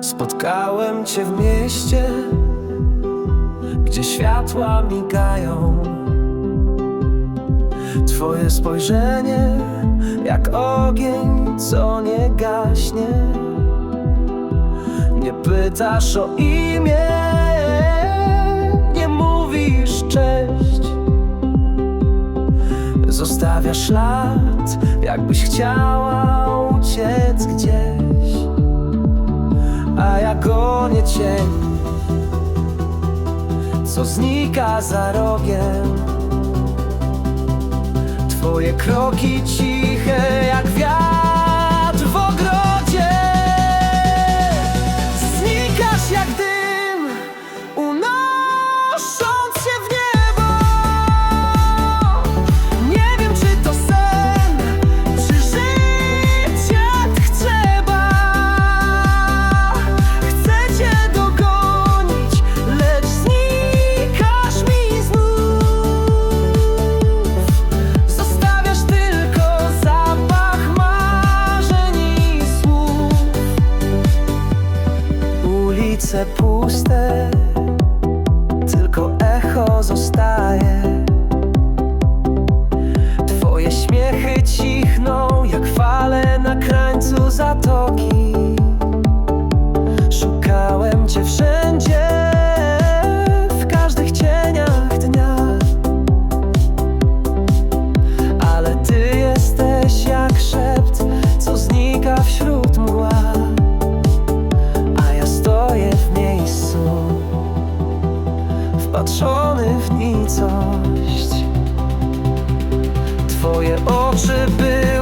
Spotkałem cię w mieście, gdzie światła migają. Twoje spojrzenie jak ogień, co nie gaśnie. Nie pytasz o imię, nie mówisz cześć. Zostawia ślad, jakbyś chciała cień Co znika za rogiem. Twoje kroki ciche jak wiatr Ulice puste wpatrzony w nicość. Twoje oczy były